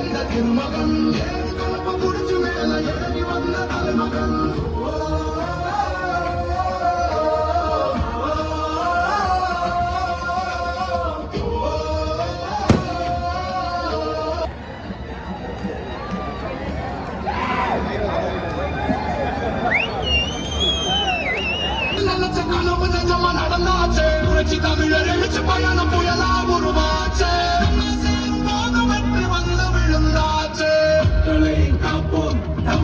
வந்த திருமகன் ஏழு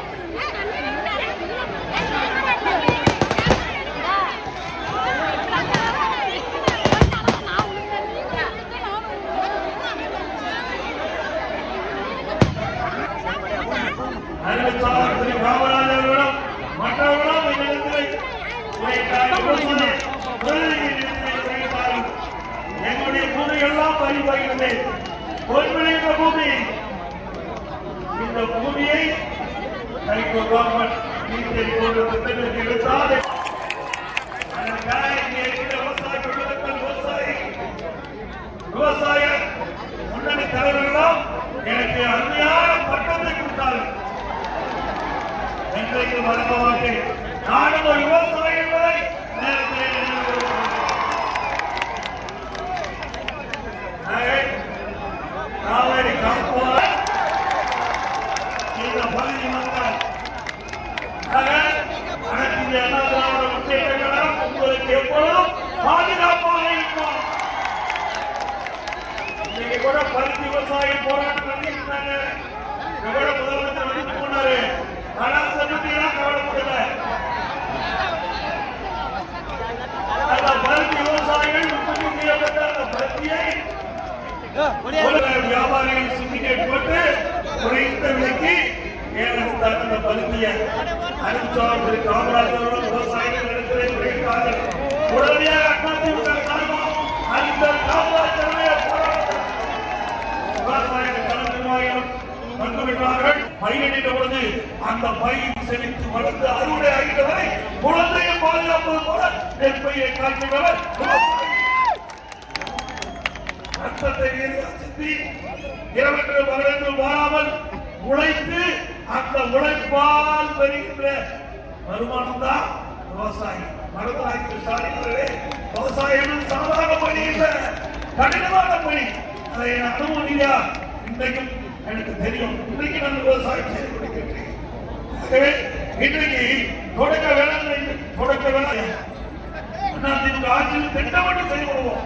Hey! இன்னைக்கு கூட பருத்தி விவசாயி போராட்டம் பண்ணிருந்தாங்க இங்க முதலமைச்சர் வந்து போனாரு ஆனா சமூகம் கவலைப்படல அந்த பருத்தி விவசாயிகள் உற்பத்தி செய்யப்பட்ட அந்த பருத்தியை வியாபாரிகள் சிண்டிகேட் போட்டு குறைந்த விலைக்கு அந்த பருத்தியை திரு விவசாயிகள் உடனடியாக அதிமுக சார்பாக அந்த விவசாயிகள் தலைமையிலும் பயிரிட்ட பொழுது அந்த பயிர் செழித்து வளர்ந்து அறுவடை ஆகின்ற குழந்தையை பாதுகாப்பது போல நெற்பயிரை காக்கின்றவர் ரத்தத்தை நீரில் இரவென்று பகலென்று உழைத்து அந்த உழைப்பால் பெறுகின்ற வருமானம் தான் விவசாயி மருத்துவராய்ச்சி விவசாயம் சாதாரண பணி இல்லை கடினமான பணி. அதை நான் அனுமதியா இன்றைக்கும் எனக்கு தெரியும். இன்றைக்கு நான் விவசாயம் செய்து கொண்டிருக்கிறேன். ஆகவே இன்றைக்கு தொடக்க வேளாண்மை தொடக்க வேளாண் அதிமுக ஆட்சியில் திட்டமிட்டு செயல்படுவோம்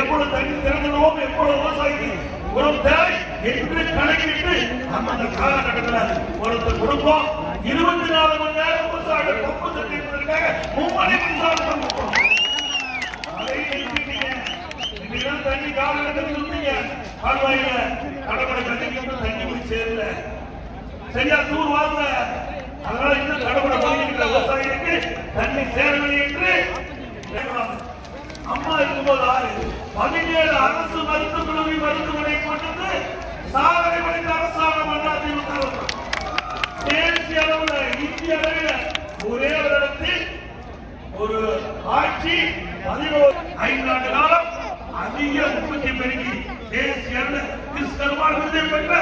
எப்பொழுது தண்ணி திறந்துடுவோம் எப்பொழுது விவசாயிக்கு உரம் தேவை என்று கணக்கிட்டு நம்ம அந்த காலகட்டத்தில் உரத்தை கொடுப்போம். இருபத்தி நாலு மணி நேரம் விவசாயிகள் பம்பு செஞ்சு இருப்பதற்காக மும்மணி மின்சாரம் கொடுப்போம் அதை நிறுத்திட்டீங்க இன்னைக்கு தண்ணி காலகட்டத்தில் இருந்தீங்க கால்வாயில கடற்கரை கட்டிக்கிட்டு தண்ணி போய் சேரல சரியா தூர் வாங்க அதனால இன்னும் கடவுளை பண்ணிருக்கிற விவசாயிகளுக்கு தண்ணி சேரவில்லை என்று அம்மா இருக்கும்போது ஆறு. பதினேழு அரசு மருத்துவமனை மருத்துவமனை கொண்டு சாதனை படைத்த அரசாங்கம் அதிமுக தேசிய அளவில் இந்திய அளவில் ஒரே ஒரு இடத்தில் ஒரு ஆட்சி பதினோரு ஐந்தாண்டு காலம் அதிக உற்பத்தி பெருகி தேசிய அளவில் கிறிஸ்தவமான விருதை பெற்ற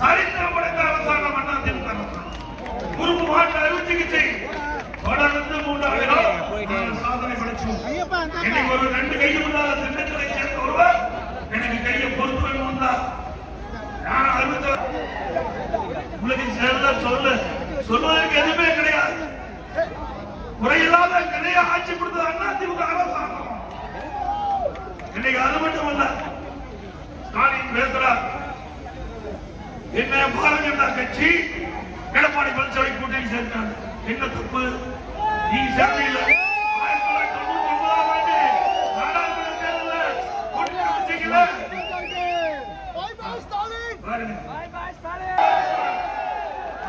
சரித்திரம் படைத்த அரசாங்கம் அண்ணா திமுக அரசாங்கம். குறுக்கு மாற்று அறுவை சிகிச்சை. தொடர்ந்து மூன்றாவது காலம் சாதனை படைச்சோம். இன்னைக்கு ஒரு ரெண்டு கையும் இல்லாத திண்டுக்கலை சேர்ந்த ஒருவர் எனக்கு கையை பொறுத்து வேணும் வந்தா நான் அறிவித்த உங்களுக்கு சேர்ந்த சொல்லு. சொல்வதற்கு எதுவுமே கிடையாது. குறையில்லாத நிறைய ஆட்சி கொடுத்தது அண்ணா. இன்னைக்கு அது மட்டும் அல்ல ஸ்டாலின் பேசுறார். என்ன பாரதிய ஜனதா கட்சி. எடப்பாடி பழனிசாமி கூட்டணி சேர்ந்தாங்க என்ன தப்பு? நீ சேரல ஆயிரத்தி தொள்ளாயிரத்தி தொண்ணூத்தி ஒன்பதாம் ஆண்டு நாடாளுமன்ற கூட்டணி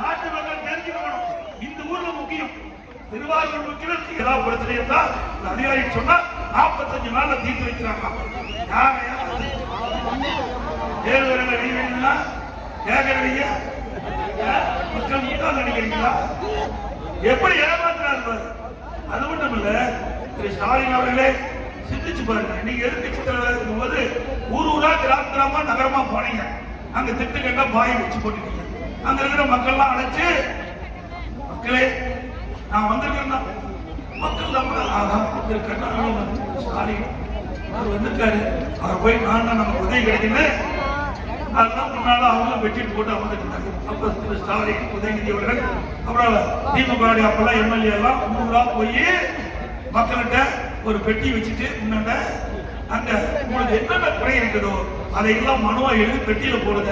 நாட்டு மக்கள் தெரிஞ்சுக்கணும். இந்த ஊர்ல முக்கியம். திருவாரூர் முக்கியம். ஏதாவது பிரச்சனை இருந்தா அதிகாரி சொன்னா நாற்பத்தஞ்சு நாள்ல தீர்த்து வைக்கிறாங்களா தேர்தலில் நீ வேணும்னா கேட்கறீங்க மக்கள் நினைக்கிறீங்களா எப்படி ஏமாத்துறாரு அது மட்டும் இல்ல திரு ஸ்டாலின் அவர்களே சிந்திச்சு பாருங்க. நீங்க எதிர்கட்சி தலைவர் இருக்கும்போது ஊர் ஊரா கிராம கிராமமா நகரமா போனீங்க. அங்க திட்டு கண்டா பாயை வச்சு போட்டுட்டீங்க. அங்க இருக்கிற மக்கள்லாம் அழைச்சு மக்களே நான் வந்திருக்கேன்னா மக்கள் நம்ம ஆகா திரு கருணாநிதி ஸ்டாலின். அவர் வந்திருக்காரு. அவர் போய் நான் நமக்கு உதவி கிடைக்குது அதெல்லாம் முன்னால அவங்களும் வெட்டிட்டு போட்டு அமர்ந்துட்டு அப்ப திரு ஸ்டாலின் உதயநிதி அவர்கள் அப்புறம் திமுக அப்பெல்லாம் எம்எல்ஏ எல்லாம் ஊரா போய் மக்கள்கிட்ட ஒரு பெட்டி வச்சுட்டு முன்னாண்ட அங்க உங்களுக்கு என்னென்ன குறை இருக்குதோ அதையெல்லாம் மனுவா எழுதி பெட்டியில போடுங்க.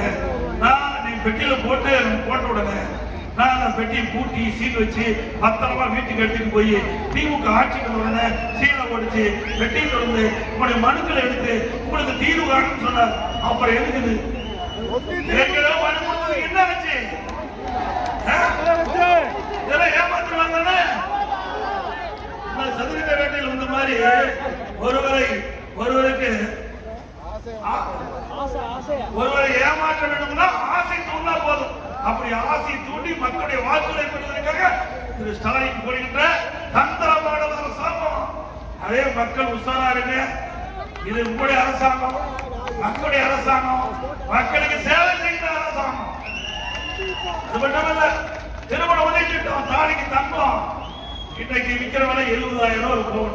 நான் நீ பெட்டியில போட்டு போட்ட உடனே நான் அந்த பெட்டியை பூட்டி சீல் வச்சு பத்திரமா வீட்டுக்கு எடுத்துட்டு போய் திமுக ஆட்சிக்கு உடனே சீலை ஒடிச்சு பெட்டியை திறந்து உங்களுடைய மனுக்களை எடுத்து உங்களுக்கு தீர்வு காணும்னு சொன்னார். அப்புறம் எதுக்குது? என்ன ஆச்சு? இதெல்லாம் இந்த சதுரங்க வேட்டையில் வந்த மாதிரி ஒருவரை ஒருவருக்கு ஒருவரை ஏமாற்ற வேண்டும்னா ஆசை தூண்டா போதும். அப்படி ஆசை தூண்டி மக்களுடைய வாக்குகளை பெறுவதற்காக திரு ஸ்டாலின் போடுகின்ற தந்திரமான அரசாங்கம். அதே மக்கள் உசாரா இருங்க. இது உங்களுடைய அரசாங்கம். மக்களுடைய அரசாங்கம். மக்களுக்கு சேவை செய்கிற அரசாங்கம். அது மட்டுமல்ல திருமண உதவி திட்டம் தாலிக்கு தங்கம். இன்னைக்கு விற்கிற விலை எழுபதாயிரம் ரூபாய் இருக்கும்.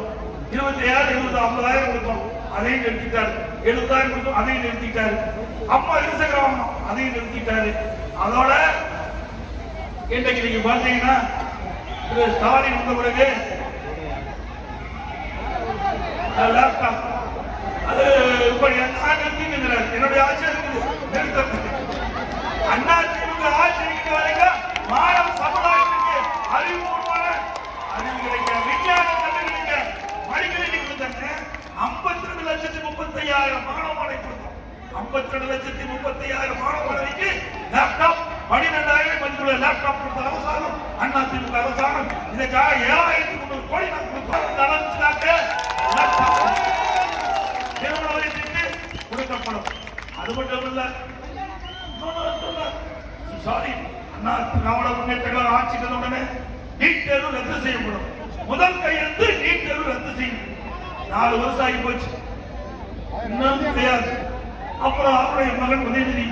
இருபத்தி ஏழு இருபது ஐம்பதாயிரம் கொடுக்கும் அதையும் நிறுத்திட்டாரு. எழுபதாயிரம் கொடுக்கும் அதையும் நிறுத்திட்டாரு. அம்மா இருசக்கர வாகனம் அதையும் நிறுத்திட்டாரு. அதோட இன்னைக்கு நீங்க பாத்தீங்கன்னா திரு ஸ்டாலின் வந்த பிறகு லேப்டாப் அது இப்படி நான் நிறுத்திங்கிறார் என்னுடைய ஆட்சி இருக்குது நிறுத்தத்துக்கு அண்ணா திமுக ஆட்சி இருக்கிற வரைக்கும் மாணவ சமுதாயத்துக்கு அறிவுபூர்வமான அறிவு கிடைக்க விஞ்ஞான கல்வி கிடைக்க மடிக்கணினி கொடுத்தாங்க ஐம்பத்தி ரெண்டு லட்சத்தி முப்பத்தி ஐயாயிரம் மாணவ ஐம்பத்தி ரெண்டு லட்சத்தி முப்பத்தி ஐயாயிரம் மாணவ மாணவிக்கு லேப்டாப் பன்னிரெண்டாயிரம் மதிப்புள்ள லேப்டாப் கொடுத்த அரசாங்கம் அண்ணா திமுக அரசாங்கம். இதுக்காக ஏழாயிரத்தி முன்னூறு கோடி நான் கொடுத்தோம் நடந்துச்சுனாக்க லேப்டாப் திருமண கொடுக்கப்படும். அது மட்டும் இல்ல சாரி அண்ணா திராவிட முன்னேற்ற கழக ஆட்சிக்கு உடனே நீட் தேர்வு ரத்து செய்யப்படும். முதல் கையெழுத்து நீட் தேர்வு ரத்து செய்யும் நாலு வருஷம் ஆகி போச்சு. இன்னும் கிடையாது அப்புறம் அவருடைய மகன் உதயநிதி.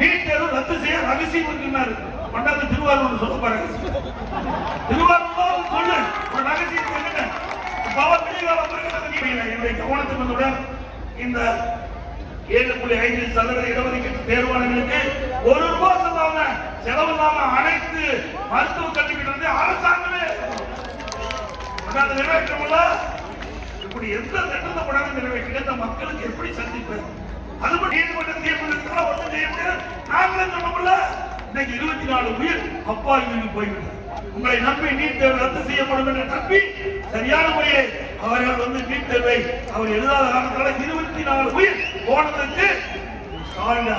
நீட் ரத்து செய்ய ரகசியம் இருக்குன்னாரு. கொண்டாந்து திருவாரூர் சொல்ல பாருங்க திருவாரூர் சொல்லு. ஒரு ரகசியம் என்ன பவர் என்னுடைய கவனத்துக்கு வந்தவுடன் இந்த ஏழு புள்ளி ஐந்து சதவீத இடஒதுக்கீட்டு தேர்வாளர்களுக்கு ஒரு ரூபாய் செலவாம செலவு இல்லாம அனைத்து மருத்துவ கல்விக்கிட்ட வந்து அரசாங்கமே. கொண்டாந்து நிறைவேற்றமுல்ல இப்படி எந்த திட்டத்தை படாமல் நிறைவேற்ற மக்களுக்கு எப்படி சந்திப்பேன்? அது மட்டும் நீதிமன்ற தீர்ப்பு இருக்கிறா ஒன்றும் செய்ய முடியாது. நாங்களே சொன்னோம்ல இன்னைக்கு இருபத்தி நாலு உயிர் அப்பா இங்கு போய்விட்டது உங்களை நம்பி நீட் தேர்வு ரத்து செய்யப்படும் என்று நம்பி சரியான முறையை அவர்கள் வந்து நீட் தேர்வை அவர் எழுதாத காரணத்தால இருபத்தி நாலு உயிர் போனதுக்கு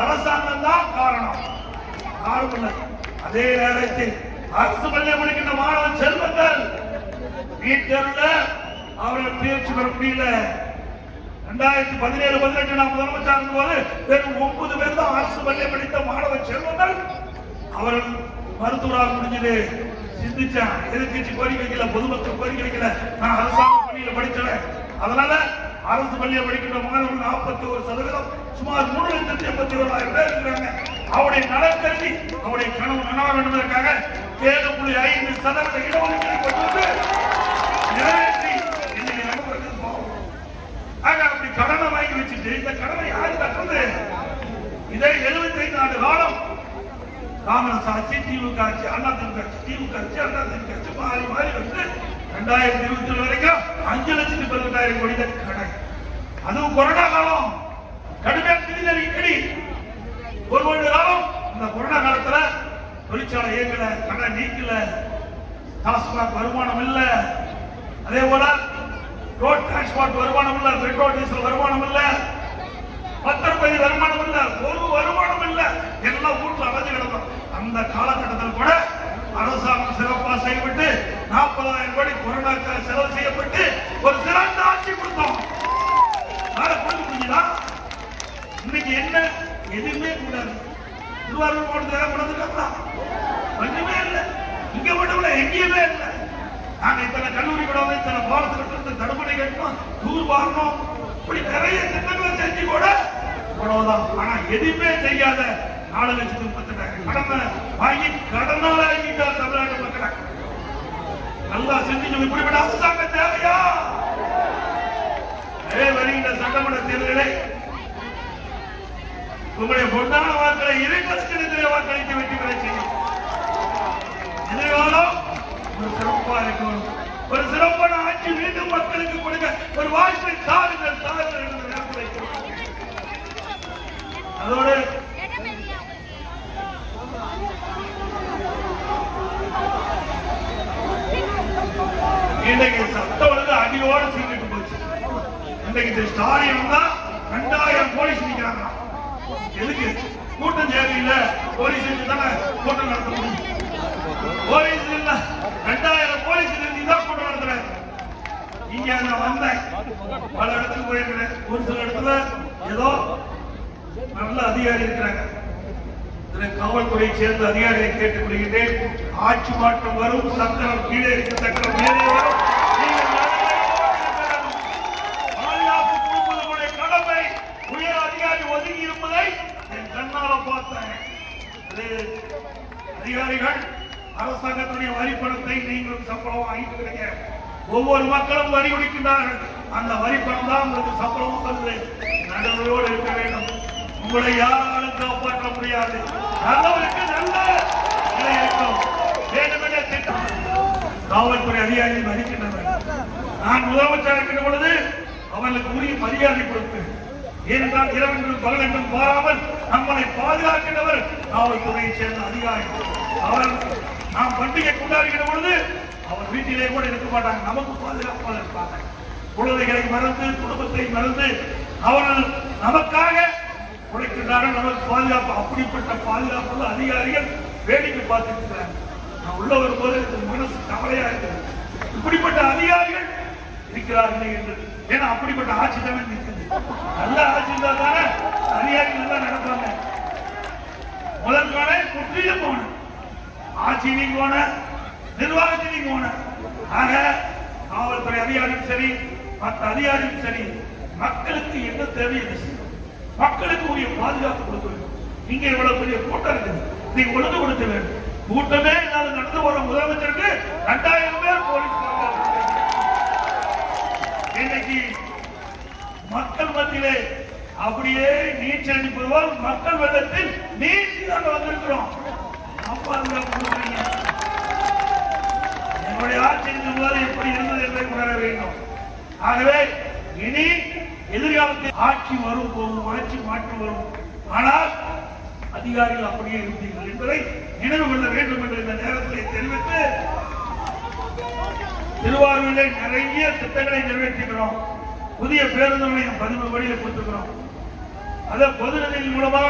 அரசாங்கம் தான் காரணம். காரணம் அதே நேரத்தில் அரசு பள்ளி முடிக்கின்ற மாணவ செல்வங்கள் நீட் தேர்வுல அவர்கள் தேர்ச்சி பெற முடியல. ரெண்டாயிரத்தி பதினேழு பதினெட்டு நாம் முதலமைச்சர் போது வெறும் ஒன்பது பேர் தான் அரசு பள்ளி படித்த மாணவ செல்வங்கள். அவர்கள் மருத்துவராக முடிஞ்சது சிந்திச்சேன். எதிர்கட்சி கோரிக்கை வைக்கல பொதுமக்கள் கோரிக்கை வைக்கல. நான் அரசாங்க பள்ளியில படிச்சவன் அதனால அரசு பள்ளியை படிக்கின்ற மாணவர்கள் நாற்பத்தி ஒரு சதவீதம் சுமார் மூணு லட்சத்தி எண்பத்தி ஓராயிரம் பேர் இருக்கிறாங்க. அவருடைய நலன் கருதி அவருடைய கனவு நனவாக வேண்டும் என்பதற்காக ஏழு புள்ளி ஐந்து சதவீத இடஒதுக்கீடு கொண்டு வந்து வச்சுட்டு இந்த கடனை யாரு கட்டுறது இதே எழுபத்தி ஐந்து ஆண்டு காலம் காங்கிரஸ் ஆட்சி திமுக ஆட்சி அண்ணா திமுக ஆட்சி திமுக ஆட்சி அண்ணா திமுக ஆட்சி மாறி மாறி வந்து ரெண்டாயிரத்தி இருபத்தி ஏழு வரைக்கும் அஞ்சு லட்சத்தி பதினெட்டாயிரம் கோடி தான் கடன். அதுவும் கொரோனா காலம். கடுமையான நிதி கடி. ஒரு வருட காலம். இந்த கொரோனா காலத்துல தொழிற்சாலை இயக்கல கடை நீக்கல டாஸ்மாக் வருமானம் இல்லை. அதே போல ரோட் டிரான்ஸ்போர்ட் வருமானம் இல்ல பெட்ரோல் டீசல் வருமானம் இல்ல பத்திரப்பதி வருமானம் இல்ல ஒரு வருமானம் இல்ல எல்லாம் வீட்டுல அடைஞ்சு கிடக்கும். அந்த காலகட்டத்தில் கூட அரசாங்கம் சிறப்பா செயல்பட்டு நாற்பதாயிரம் கோடி கொரோனாக்கு செலவு செய்யப்பட்டு ஒரு சிறந்த ஆட்சி கொடுத்தோம். புரிஞ்சுதா? இன்னைக்கு என்ன? எதுவுமே கூடாது. திருவாரூர் மாவட்டத்தில் கொண்டாந்துட்டாங்களா ஒண்ணுமே இல்லை. இங்க மட்டும் இல்ல எங்கேயுமே இல்லை. நாங்க இத்தனை கல்லூரி விடாம இத்தனை பாலத்துக்கு கட்டணும் தடுப்பணை கட்டணும் தூர் வாரணும் இப்படி நிறைய திட்டங்களை செஞ்சு கூட இவ்வளவுதான் ஆனா எதுவுமே செய்யாத நாலு லட்சத்து முப்பத்தெட்டாயிரம் கடனை வாங்கி கடனால வாங்கிட்டார் தமிழ்நாட்டு மக்களை? நல்லா செஞ்சு இப்படிப்பட்ட அரசாங்கம் தேவையா? அதே வருகின்ற சட்டமன்ற தேர்தலை உங்களுடைய பொன்னான வாக்களை இரண்டு வாக்களித்து வெற்றி பெற செய்யும் எதிர்காலம் ஒரு சிறப்பா இருக்கும் ஒரு சிறப்பான ஆட்சி மீண்டும் மக்களுக்கு கொடுக்க ஒரு வாய்ப்பை தாருங்கள் தாருங்கள் என்று அதோடு இன்றைக்கு சத்த ஒழுங்கு அடியோடு சீக்கிட்டு போச்சு. இன்றைக்கு இந்த ஸ்டாலின் தான் ரெண்டாயிரம் போலீஸ் நிக்கிறாங்க. எதுக்கு? கூட்டம் தேவையில்லை போலீஸ் தானே கூட்டம் நடத்த முடியும்? போலீஸ் இல்ல ரெண்டாயிரம் போலீஸ் இருந்து தான் கூட்டம் நடத்துறேன் இங்க நான் வந்தேன் பல இடத்துக்கு போயிருக்கிறேன் ஒரு சில இடத்துல ஏதோ நல்ல அதிகாரி இருக்கிறாங்க. இதுல காவல்துறையை சேர்ந்த கேட்டுக் கேட்டுக்கொள்கின்றேன் ஆட்சி மாற்றம் வரும். சக்கரம் கீழே இருக்க. சக்கரம் மேலே வரும். அதிகாரி ஒதுங்கி என் பார்த்தேன். அதிகாரிகள் அரசாங்கத்துடைய வரி பணத்தை நீங்கள் சம்பளம் வாங்கிட்டு இருக்கிறீங்க ஒவ்வொரு மக்களும் வரி குடிக்கின்றார்கள் அந்த வரி பணம் தான் உங்களுக்கு சம்பளம் வருது நடுவோடு இருக்க வேண்டும். உங்களை யாராலும் காப்பாற்ற முடியாது. நல்லவருக்கு நல்ல நிலை இருக்கும் வேண்டுமென்றே திட்டம் காவல்துறை அதிகாரியை மதிக்கின்றனர். நான் முதலமைச்சர் இருக்கின்ற பொழுது அவர்களுக்கு உரிய மரியாதை கொடுப்பேன் ஏனென்றால் இரவென்றும் பகலென்றும் பாராமல் நம்மளை பாதுகாக்கின்றவர் காவல்துறையைச் சேர்ந்த அதிகாரி. அவர் நாம் பண்டிகை கொண்டாடுகிற பொழுது அவர் வீட்டிலே கூட இருக்க மாட்டாங்க. நமக்கு பாதுகாப்பாக இருப்பாங்க. குழந்தைகளை மறந்து குடும்பத்தை மறந்து அவர்கள் நமக்காக உழைக்கின்றார்கள். நமக்கு பாதுகாப்பு அப்படிப்பட்ட பாதுகாப்பு அதிகாரிகள் வேடிக்கை பார்த்துட்டு நான் உள்ள வரும்போது எனக்கு மனசு கவலையா இருக்குது. இப்படிப்பட்ட அதிகாரிகள் இருக்கிறார்கள் என்று. ஏன்னா அப்படிப்பட்ட ஆட்சி தானே இருக்குது நல்ல ஆட்சி இருந்தால் தானே அதிகாரிகள் நல்லா நடப்பாங்க. முதல் காண முற்றிலும் போன ஆட்சியிலையும் போன நிர்வாகத்திலையும் போன. ஆக காவல்துறை அதிகாரியும் சரி மற்ற அதிகாரியும் சரி மக்களுக்கு என்ன தேவை என்று செய்யணும்? மக்களுக்கு உரிய பாதுகாப்பு கொடுக்க வேண்டும். இங்க இவ்வளவு பெரிய கூட்டம் இருக்குது. நீங்க ஒழுங்கு கொடுக்க வேண்டும். கூட்டமே இல்லாத நடந்து போற முதலமைச்சருக்கு ரெண்டாயிரம் பேர் போலீஸ் இன்னைக்கு மக்கள் மத்தியிலே அப்படியே நீச்சல் அடிப்பதுவால் மக்கள் வெள்ளத்தில் நீந்தி நாங்கள் வந்திருக்கிறோம். என்னுடைய ஆட்சி போது எப்படி இருந்தது என்பதை உணர வேண்டும். ஆகவே இனி எதிர்காலத்தில் ஆட்சி வரும் போகும் வளர்ச்சி மாற்றம் வரும். ஆனால் அதிகாரிகள் அப்படியே இருப்பீர்கள் என்பதை நினைவு கொள்ள வேண்டும் என்று இந்த நேரத்தில் தெரிவித்து திருவாரூரில் நிறைய திட்டங்களை நிறைவேற்றுகிறோம் புதிய பேருந்து நிலையம் பதிமூணு வழியில் கொடுத்துக்கிறோம் அதை பொது நிதியின் மூலமாக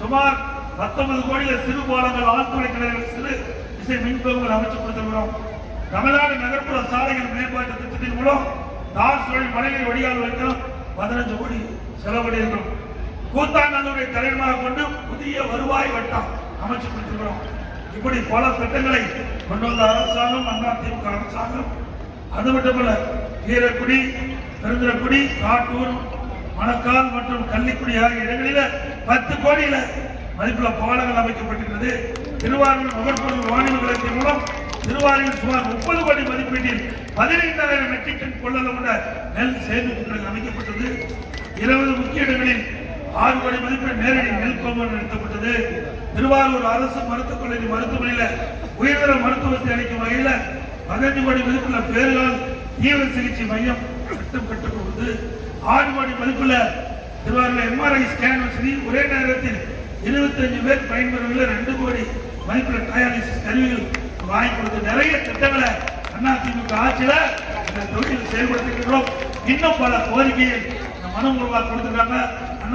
சுமார் பத்தொன்பது கோடியில் சிறு கோலங்கள் ஆழ்துறை கிளைகள் சிறு இசை மின்பகுதிகள் அமைச்சு கொடுத்திருக்கிறோம் தமிழ்நாடு நகர்ப்புற சாலைகள் மேம்பாட்டு திட்டத்தின் மூலம் தார் சுழல் மழைநீர் வடிகால் வைக்கும் பதினஞ்சு கோடி செலவழியிருக்கிறோம் கூத்தாநல்லூரை தலைமையாக கொண்டு புதிய வருவாய் வட்டம் அமைச்சு கொடுத்திருக்கிறோம் இப்படி பல திட்டங்களை கொண்டு வந்த அரசாங்கம் அண்ணா திமுக அரசாங்கம் அது மட்டுமல்ல கீரக்குடி பெருந்திரக்குடி காட்டூர் மணக்கால் மற்றும் கள்ளிக்குடி ஆகிய இடங்களில் பத்து கோடியில் மதிப்புள்ள பாலங்கள் அமைக்கப்பட்டிருக்கிறது. திருவாரூர் நுகர்பொருள் வாணிப நிலையத்தின் மூலம் திருவாரூரில் சுமார் முப்பது கோடி மதிப்பீட்டில் பதினைந்தாயிரம் மெட்ரிக் டன் கொள்ளளவு உள்ள நெல் சேமிப்பு அமைக்கப்பட்டது. இருபது முக்கிய இடங்களில் ஆறு கோடி மதிப்பில் நேரடி நெல் கொள்முதல் நடத்தப்பட்டது திருவாரூர் அரசு மருத்துவக் கல்லூரி மருத்துவமனையில் உயர்தர மருத்துவத்தை அளிக்கும் வகையில் பதினஞ்சு கோடி மதிப்புள்ள பேருகால் தீவிர சிகிச்சை மையம் கட்டம் கட்டப்படுவது ஆறு கோடி மதிப்புள்ள திருவாரூர் எம்ஆர்ஐ ஸ்கேன் வசதி ஒரே நேரத்தில் இருபத்தஞ்சு பேர் பயன்பெறவில்லை ரெண்டு கோடி மதிப்புள்ள டயாலிசிஸ் கருவிகள் வாங்கி கொடுத்து நிறைய திட்டங்களை அதிமுக ஆட்சியில இந்த தொழில் செயல்படுத்திக்கிறோம் இன்னும் பல கோரிக்கைகள் இந்த மனு கொடுத்துருக்காங்க.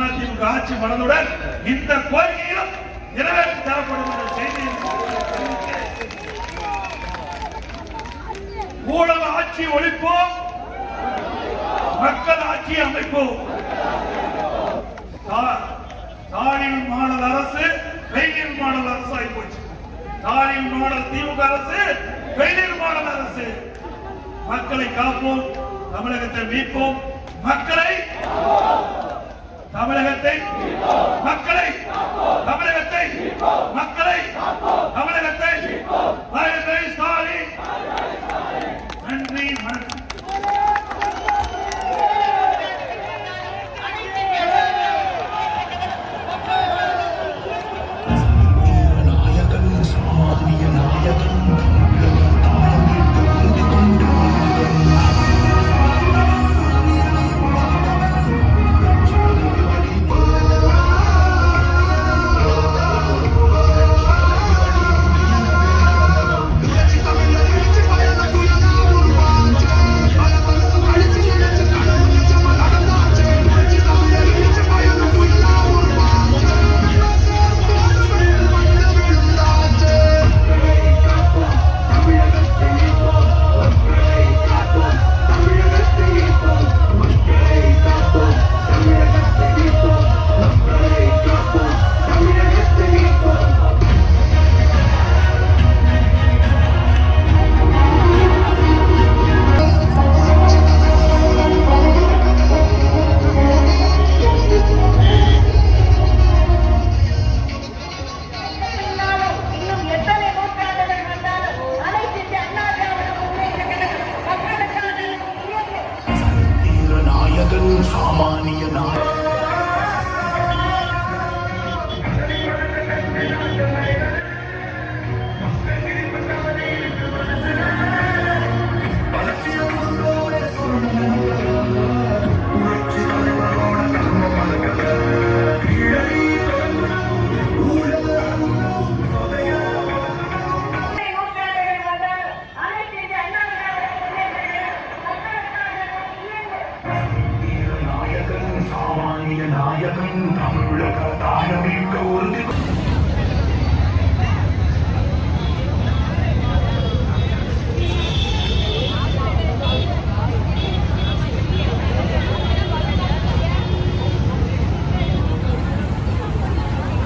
அதிமுக ஆட்சி மனதுடன் இந்த கோரிக்கையும் நிறைவேற்றி தரப்படும் என்ற செய்தி ஊழல் ஆட்சி ஒழிப்போம் மக்கள் ஆட்சி அமைப்போம் தாழின் மாடல் அரசு வெயில் மாடல் அரசு ஆகி போச்சு. தாலின் மாடல் திமுக அரசு வெயில் மாடல் அரசு. மக்களை காப்போம் தமிழகத்தை மீட்போம். மக்களை தமிழகத்தை மக்களை